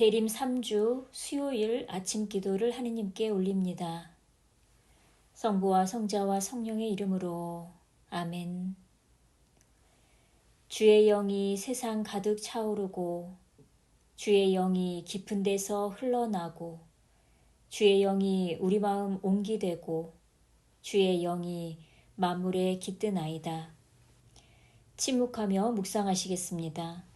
대림 3주 수요일 아침 기도를 하느님께 올립니다. 성부와 성자와 성령의 이름으로 아멘. 주의 영이 세상 가득 차오르고 주의 영이 깊은 데서 흘러나고 주의 영이 우리 마음 옹기되고 주의 영이 만물에 깃드나이다. 침묵하며 묵상하시겠습니다.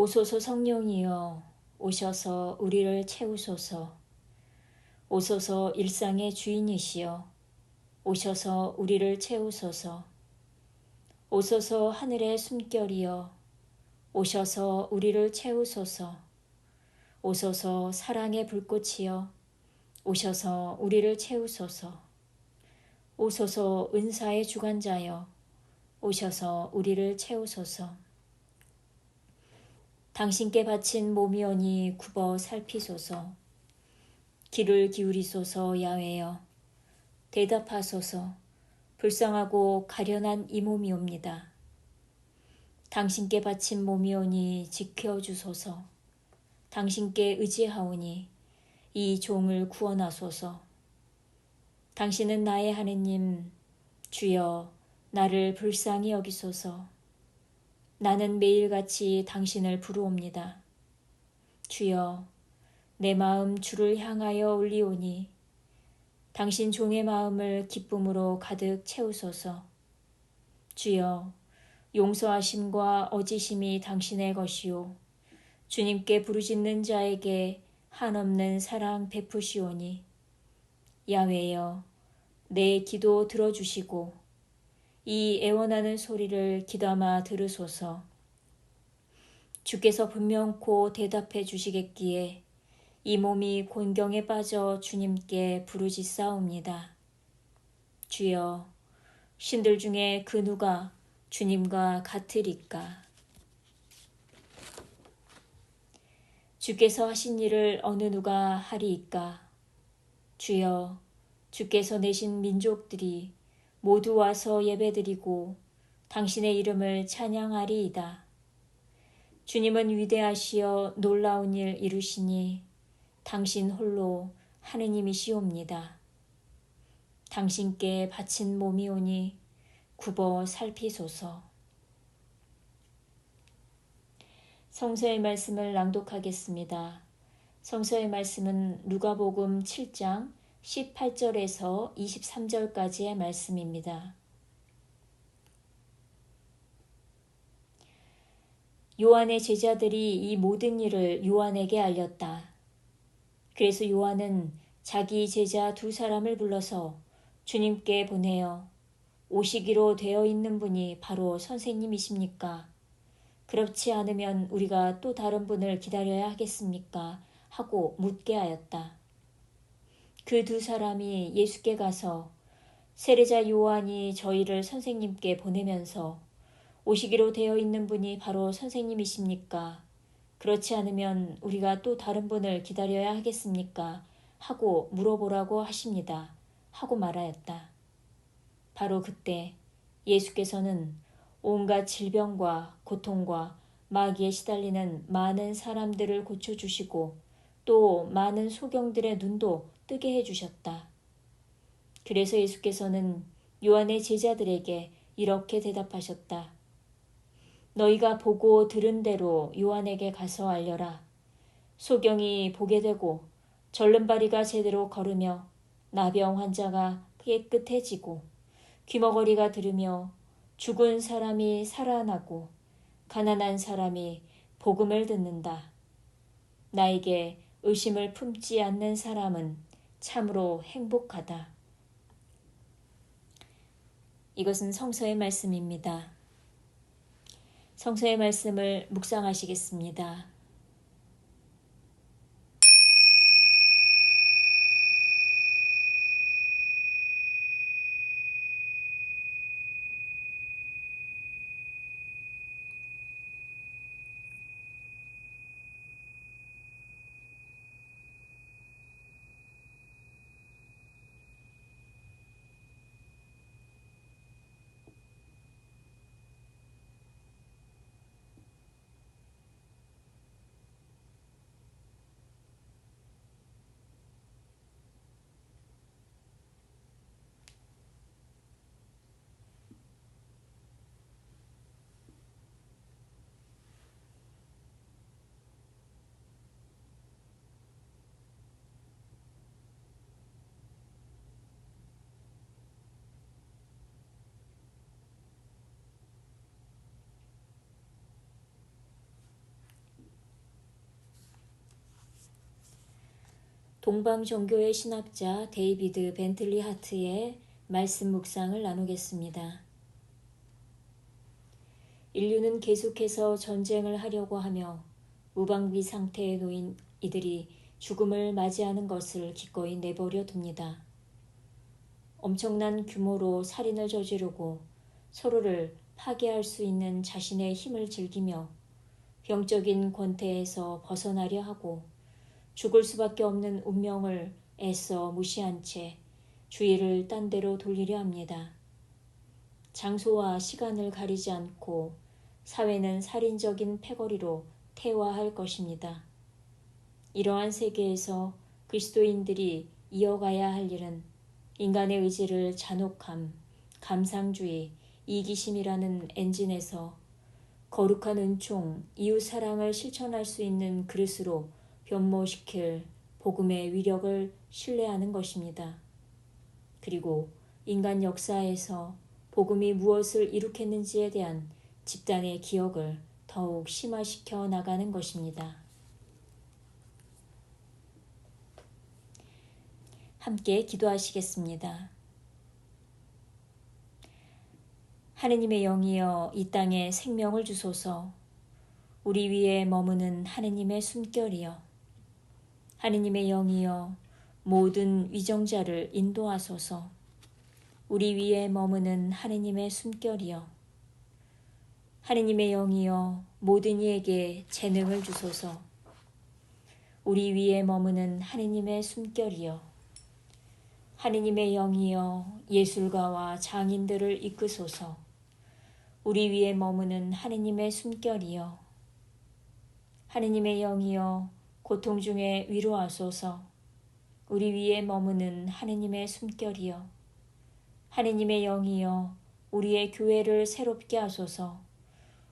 오소서 성령이여 오셔서 우리를 채우소서. 오소서 일상의 주인이시여 오셔서 우리를 채우소서. 오소서 하늘의 숨결이여 오셔서 우리를 채우소서. 오소서 사랑의 불꽃이여 오셔서 우리를 채우소서. 오소서 은사의 주관자여 오셔서 우리를 채우소서 당신께 바친 몸이오니 굽어 살피소서. 귀를 기울이소서 야외여. 대답하소서. 불쌍하고 가련한 이 몸이옵니다. 당신께 바친 몸이오니 지켜주소서. 당신께 의지하오니 이 종을 구원하소서. 당신은 나의 하느님, 주여 나를 불쌍히 여기소서. 나는 매일같이 당신을 부르옵니다. 주여, 내 마음 주를 향하여 올리오니 당신 종의 마음을 기쁨으로 가득 채우소서. 주여, 용서하심과 어지심이 당신의 것이요. 주님께 부르짖는 자에게 한없는 사랑 베푸시오니. 야외여, 내 기도 들어주시고 이 애원하는 소리를 기담아 들으소서. 주께서 분명코 대답해 주시겠기에 이 몸이 곤경에 빠져 주님께 부르짖사옵니다. 주여, 신들 중에 그 누가 주님과 같으리까? 주께서 하신 일을 어느 누가 하리이까? 주여, 주께서 내신 민족들이 모두 와서 예배드리고 당신의 이름을 찬양하리이다. 주님은 위대하시어 놀라운 일 이루시니 당신 홀로 하느님이시옵니다. 당신께 바친 몸이 오니 굽어 살피소서. 성서의 말씀을 낭독하겠습니다. 성서의 말씀은 누가복음 7장 18절에서 23절까지의 말씀입니다. 요한의 제자들이 이 모든 일을 요한에게 알렸다. 그래서 요한은 자기 제자 두 사람을 불러서 주님께 보내어 오시기로 되어 있는 분이 바로 선생님이십니까? 그렇지 않으면 우리가 또 다른 분을 기다려야 하겠습니까? 하고 묻게 하였다. 그 두 사람이 예수께 가서 세례자 요한이 저희를 선생님께 보내면서 오시기로 되어 있는 분이 바로 선생님이십니까? 그렇지 않으면 우리가 또 다른 분을 기다려야 하겠습니까? 하고 물어보라고 하십니다. 하고 말하였다. 바로 그때 예수께서는 온갖 질병과 고통과 마귀에 시달리는 많은 사람들을 고쳐주시고 또 많은 소경들의 눈도 뜨게 해주셨다. 그래서 예수께서는 요한의 제자들에게 이렇게 대답하셨다. 너희가 보고 들은 대로 요한에게 가서 알려라. 소경이 보게 되고 절름발이가 제대로 걸으며 나병 환자가 깨끗해지고 귀머거리가 들으며 죽은 사람이 살아나고 가난한 사람이 복음을 듣는다. 나에게 의심을 품지 않는 사람은 참으로 행복하다. 이것은 성서의 말씀입니다. 성서의 말씀을 묵상하시겠습니다. 동방 종교의 신학자 데이비드 벤틀리 하트의 말씀 묵상을 나누겠습니다. 인류는 계속해서 전쟁을 하려고 하며 무방비 상태에 놓인 이들이 죽음을 맞이하는 것을 기꺼이 내버려 둡니다. 엄청난 규모로 살인을 저지르고 서로를 파괴할 수 있는 자신의 힘을 즐기며 병적인 권태에서 벗어나려 하고 죽을 수밖에 없는 운명을 애써 무시한 채 주의를 딴 데로 돌리려 합니다. 장소와 시간을 가리지 않고 사회는 살인적인 패거리로 태화할 것입니다. 이러한 세계에서 그리스도인들이 이어가야 할 일은 인간의 의지를 잔혹함, 감상주의, 이기심이라는 엔진에서 거룩한 은총, 이웃 사랑을 실천할 수 있는 그릇으로 변모시킬 복음의 위력을 신뢰하는 것입니다. 그리고 인간 역사에서 복음이 무엇을 일으켰는지에 대한 집단의 기억을 더욱 심화시켜 나가는 것입니다. 함께 기도하시겠습니다. 하느님의 영이여 이 땅에 생명을 주소서 우리 위에 머무는 하느님의 숨결이여 하느님의 영이여 모든 위정자를 인도하소서. 우리 위에 머무는 하느님의 숨결이여. 하느님의 영이여 모든 이에게 재능을 주소서. 우리 위에 머무는 하느님의 숨결이여. 하느님의 영이여 예술가와 장인들을 이끄소서. 우리 위에 머무는 하느님의 숨결이여. 하느님의 영이여 고통 중에 위로하소서. 우리 위에 머무는 하느님의 숨결이여. 하느님의 영이여 우리의 교회를 새롭게 하소서.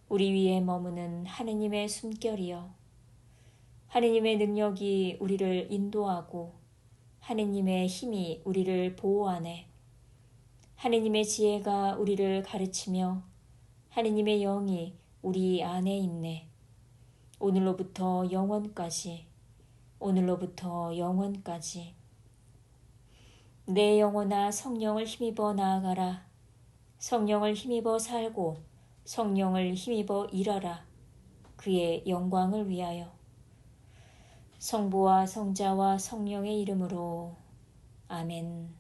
우리 위에 머무는 하느님의 숨결이여. 하느님의 능력이 우리를 인도하고 하느님의 힘이 우리를 보호하네. 하느님의 지혜가 우리를 가르치며 하느님의 영이 우리 안에 있네. 오늘로부터 영원까지 오늘로부터 영원까지 내 영혼아 성령을 힘입어 나아가라. 성령을 힘입어 살고 성령을 힘입어 일하라. 그의 영광을 위하여 성부와 성자와 성령의 이름으로 아멘.